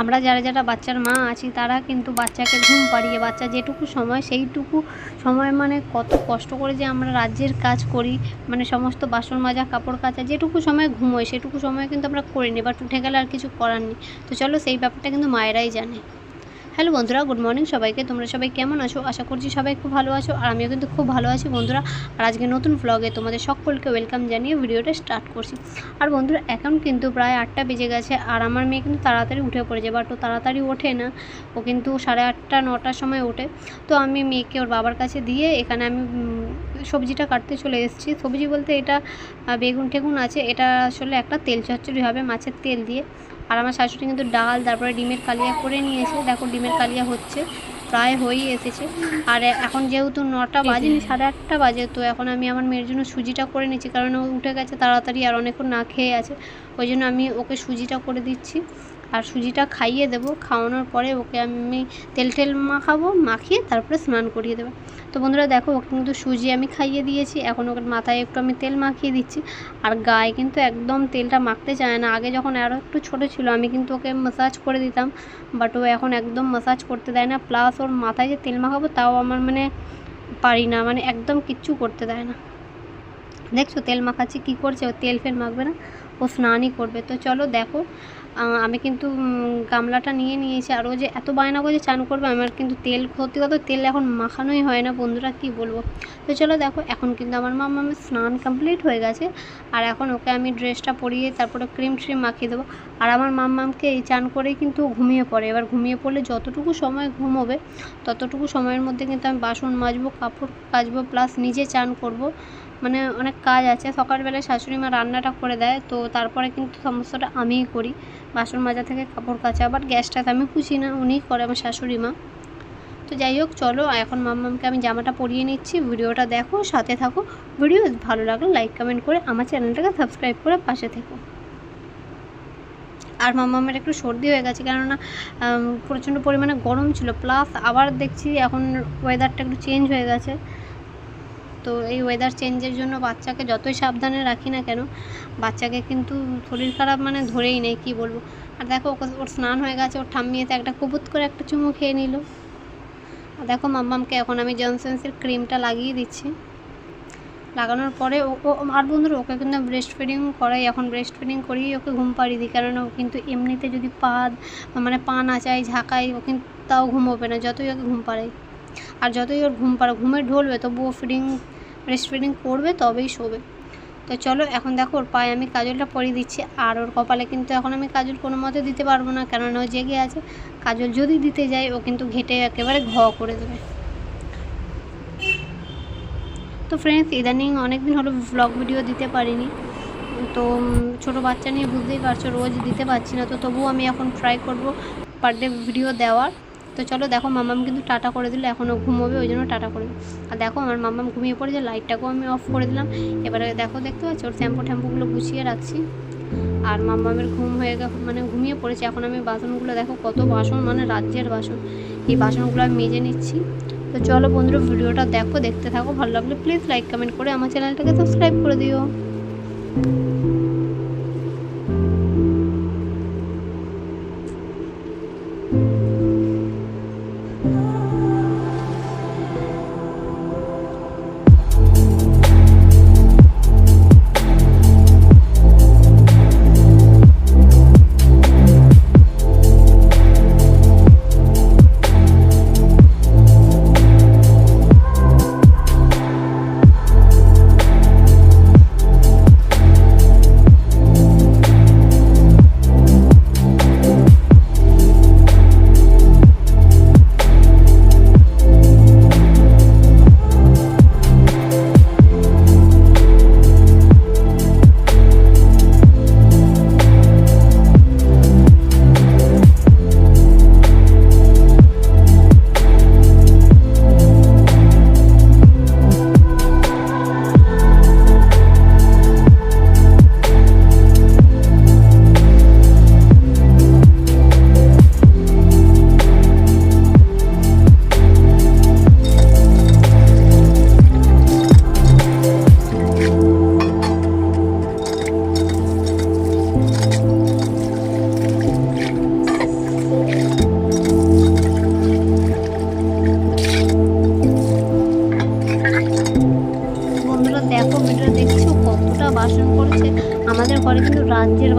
আমরা যারা যারা বাচ্চার মা আছি, তারা কিন্তু বাচ্চাকে ঘুম পাড়িয়ে, বাচ্চা যেটুকু সময়, সেইটুকু সময় মানে কত কষ্ট করে যে আমরা রাজ্যের কাজ করি মানে সমস্ত বাসন মাজা, কাপড় কাচা, যেটুকু সময় ঘুমোয় সেটুকু সময় কিন্তু আমরা করিনি বাট উঠে গেলে আর কিছু করার নেই। তো চলো সেই ব্যাপারটা কিন্তু মায়েরাই জানে। হ্যালো বন্ধুরা, গুড মর্নিং সবাইকে। তোমরা সবাই কেমন আছো? আশা করছি সবাই খুব ভালো আছো, আর আমিও কিন্তু খুব ভালো আছি বন্ধুরা। আর আজকে নতুন ব্লগে তোমাদের সকলকে ওয়েলকাম জানিয়ে ভিডিওটা স্টার্ট করছি। আর বন্ধুরা, এখন কিন্তু প্রায় আটটা বেজে গেছে, আর আমার মেয়ে কিন্তু তাড়াতাড়ি উঠে পড়েছে বাট ও তাড়াতাড়ি ওঠে না। ও কিন্তু সাড়ে আটটা, নটার সময় ওঠে। তো আমি মেয়েকে ওর বাবার কাছে দিয়ে এখানে আমি সবজিটা কাটতে চলে এসেছি। সবজি বলতে এটা বেগুন টেগুন আছে। এটা আসলে একটা তেল চচ্চড়ি হবে মাছের তেল দিয়ে। আর আমার শাশুড়ি কিন্তু ডাল তারপরে ডিমের কালিয়া করে নিয়েছে দেখো ডিমের কালিয়া হচ্ছে প্রায় হয়েই এসেছে। আর এখন যেহেতু নটা বাজে সাড়ে আটটা বাজে তো এখন আমি আমার মেয়ের জন্য সুজিটা করে নিচ্ছি কারণ ও উঠে গেছে তাড়াতাড়ি আর অনেকক্ষণ না খেয়ে আছে। ওই জন্য আমি ওকে সুজিটা করে দিচ্ছি। আর সুজিটা খাইয়ে দেবো। খাওয়ানোর পরে ওকে আমি তেল টেল মাখাবো, মাখিয়ে তারপরে স্নান করিয়ে দেবো। তো বন্ধুরা দেখো, ওকে কিন্তু সুজি আমি খাইয়ে দিয়েছি। এখন ওকে মাথায় একটু আমি তেল মাখিয়ে দিচ্ছি। আর গায়ে কিন্তু একদম তেলটা মাখতে চায় না। আগে যখন আরও একটু ছোটো ছিল, আমি কিন্তু ওকে মাসাজ করে দিতাম। বাট ও এখন একদম মাসাজ করতে দেয় না। প্লাস ওর মাথায় যে তেল মাখাবো, তাও আমার মানে পারি না। মানে একদম কিচ্ছু করতে দেয় না। দেখছ তেল মাখাচ্ছি, কী করছে? ও তেল ফেল মাখবে না। ও স্নানই করবে। তো চলো দেখো আমি কিন্তু গামলাটা নিয়ে নিয়েছি। আর যে এত বায়না করে চান করবে, আমার কিন্তু তেল কথা, তেল এখন মাখানোই হয় না বন্ধুরা, কি বলব? তো চলো দেখো, এখন কিন্তু আমার মামা আমার স্নান কমপ্লিট হয়ে গেছে। আর এখন ওকে আমি ড্রেসটা পরিয়ে তারপরে ক্রিম ট্রিম মাখিয়ে দেবো। আর আমার মাম্মামকে এই চান করেই কিন্তু ঘুমিয়ে পড়ে। এবার ঘুমিয়ে পড়লে যতটুকু সময় ঘুমোবে ততটুকু সময়ের মধ্যে কিন্তু আমি বাসন মাজবো, কাপড় কাচবো প্লাস নিজে চান করব। মানে অনেক কাজ আছে। সকালবেলায় শাশুড়ি মা রান্নাটা করে দেয়, তো তারপরে কিন্তু সমস্তটা আমিই করি। বাসন মাজা থেকে কাপড় কাচা, আবার গ্যাসটা তো আমি পুছি না, উনিই করে আমার শাশুড়ি মা। তো যাই হোক, চলো, এখন মাম্মামকে আমি জামাটা পরিয়ে নিচ্ছি। ভিডিওটা দেখো, সাথে থাকো। ভিডিও ভালো লাগলে লাইক কমেন্ট করে আমার চ্যানেলটাকে সাবস্ক্রাইব করে পাশে থেকো। আর মাম্মামের একটু সর্দি হয়ে গেছে, কেননা প্রচণ্ড পরিমাণে গরম ছিল। প্লাস আবার দেখছি এখন ওয়েদারটা একটু চেঞ্জ হয়ে গেছে। তো এই ওয়েদার চেঞ্জের জন্য বাচ্চাকে যতই সাবধানে রাখি না কেন, বাচ্চাকে কিন্তু শরীর খারাপ মানে ধরেই নেই, কি বলব? আর দেখো ওর স্নান হয়ে গেছে, ওর ঠাম্মিয়েতে একটা কুবুত করে একটা চুমু খেয়ে নিল। আর দেখো, মাম্মামকে এখন আমি জনসেন্সের ক্রিমটা লাগিয়ে দিচ্ছি। লাগানোর পরে ও আর বন্ধুরা, ওকে কিন্তু ব্রেস্ট ফিডিং করাই, এখন ব্রেস্ট ফিডিং করিয়ে ওকে ঘুম পাড়িয়ে দিই। কেননা ও কিন্তু এমনিতে যদি পা মানে পা নাচাই ঝাঁকাই ও কিন্তু তাও ঘুমোবে না, যতই ওকে ঘুম পাড়াই। আর যতই ওর ঘুম পাড়া ঘুমে ঢলবে, তবুও ফিডিং ব্রেস্ট ফিডিং করবে, তবেই শোবে। তো চলো, এখন দেখো, ওর পায়ে আমি কাজলটা পরিয়ে দিচ্ছি। আর ওর কপালে কিন্তু এখন আমি কাজল কোনো মতে দিতে পারব না, কেননা ও জেগে আছে। কাজল যদি দিতে যাই ও কিন্তু ঘেটে একেবারে ঘ করে দেবে। তো ফ্রেন্ডস ইদানিং অনেক দিন হলো ব্লগ ভিডিও দিতে পারিনি। তো ছোটো বাচ্চা নিয়ে বুঝতেই পারছ, রোজ দিতে পারছি না। তো তবুও আমি এখন ট্রাই করব পার ডে ভিডিও দেওয়ার। তো চলো দেখো, মামাম কিন্তু টাটা করে দিল, এখনও ঘুমোবে, ওই জন্য টাটা করে আর দেখো, আমার মামাম ঘুমিয়ে পড়েছে, লাইটটাকেও আমি অফ করে দিলাম। এবারে দেখো, দেখতে পাচ্ছ? ওর শ্যাম্পু ট্যাম্পুগুলো গুছিয়ে রাখছি। আর মাম্মামের ঘুম হয়ে গে মানে ঘুমিয়ে পড়েছে। এখন আমি বাসনগুলো দেখো, কত বাসন মানে রাজ্যের বাসন। এই বাসনগুলো আমি মেজে নিচ্ছি। তো চলো বন্ধুরা, ভিডিওটা দেখো, দেখতে থাকো। ভালো লাগলে প্লিজ লাইক কমেন্ট করে আমার চ্যানেলটাকে সাবস্ক্রাইব করে দিও।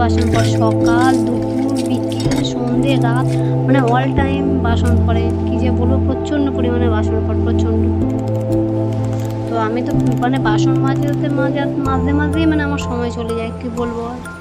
বাসন পরে সকাল, দুপুর, বিকেল, সন্ধে, রাত মানে অল টাইম বাসন করে কী যে বলব, প্রচণ্ড পরিমাণে বাসন পরে, প্রচণ্ড। তো আমি তো মানে বাসন মাঝে মাঝে মাঝে মাঝেই মানে আমার সময় চলে যায়, কী বলব আর।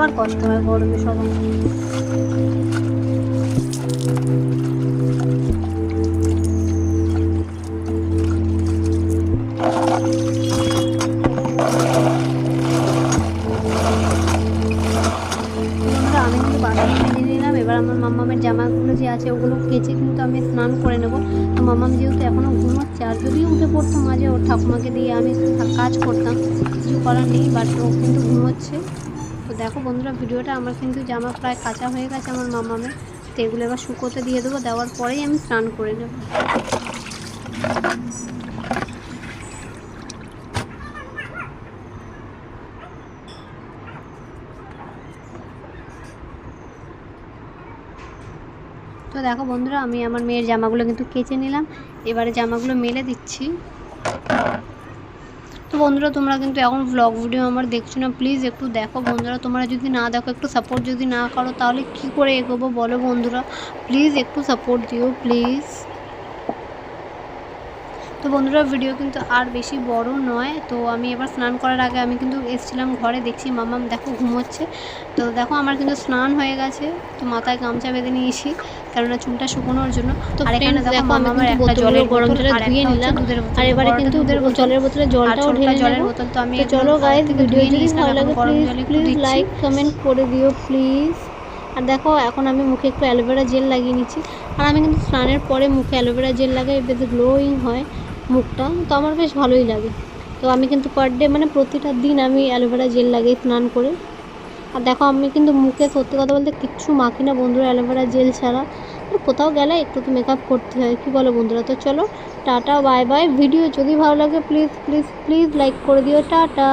খুবই কষ্ট হয় গরমে সবার জামাগুলো যে আছে ওগুলো কেচে কিন্তু আমি স্নান করে নেব। তো মাম্মাম যেহেতু এখনও ঘুমোচ্ছে, আর যদিও উঠে পড়তো মাঝে, ওর ঠাকুমাকে দিয়ে আমি কাজ করতাম, কিছু করার নেই বাট ও কিন্তু ঘুমোচ্ছে। দেখো বন্ধুরা, ভিডিওটা আমার কিন্তু জামা প্রায় কাঁচা হয়ে গেছে আমার মাম্মামের তো এগুলো এবার শুকোতে দিয়ে দেবো, দেওয়ার পরেই আমি স্নান করে নেব। তো দেখো বন্ধুরা, আমি আমার মেয়ের জামাগুলো কিন্তু কেচে নিলাম, এবারে জামাগুলো মেলে দিচ্ছি। তো বন্ধুরা, তোমরা কিন্তু এখন ব্লগ ভিডিও আমার দেখছ না প্লিজ একটু দেখো বন্ধুরা। তোমরা যদি না দেখো, একটু সাপোর্ট যদি না করো, তাহলে কি করে এগোবো বলো বন্ধুরা। প্লিজ একটু সাপোর্ট দিও প্লিজ তো বন্ধুরা ভিডিও কিন্তু আর বেশি বড় নয়। তো আমি এবার স্নান করার আগে আমি কিন্তু এসেছিলাম ঘরে দেখছি মামাম দেখো ঘুমোচ্ছে। তো দেখো আমার কিন্তু স্নান হয়ে গেছে তো মাথায় গামছা বেঁধে নিয়েছি কেননা চুলটা শুকোনোর জন্য। তো এখানে দেখো দেখো আমি মামামের একটা জলের গরম জলে ধুয়ে নিলাম। আর এবারে কিন্তু জলের বোতলে আর জলটাও ঢেলে জলের বোতল তো আমি চলো ভিডিও যদি ভালো লাগে প্লিজ। লাইক কমেন্ট করে দিও প্লিজ আর দেখো এখন আমি মুখে একটু অ্যালোভেরা জেল লাগিয়ে নিচ্ছি। আর আমি কিন্তু স্নানের পরে মুখে অ্যালোভেরা জেল লাগাই বেশ গ্লোয়িং হয়। মুখটা, তো আমার বেশ ভালোই লাগে। তো আমি কিন্তু পার ডে মানে প্রতিটা দিন আমি অ্যালোভেরা জেল লাগাই স্নান করে, আর দেখো আমি কিন্তু মুখে সত্যি কথা বলতে কিচ্ছু মাখি না বন্ধুরা অ্যালোভেরা জেল ছাড়া। কোথাও গেলে একটু তো মেকআপ করতে হয়, কী বলো বন্ধুরা? তো চলো, টাটা বাই বাই ভিডিও যদি ভালো লাগে প্লিজ প্লিজ প্লিজ লাইক করে দিও। টাটা।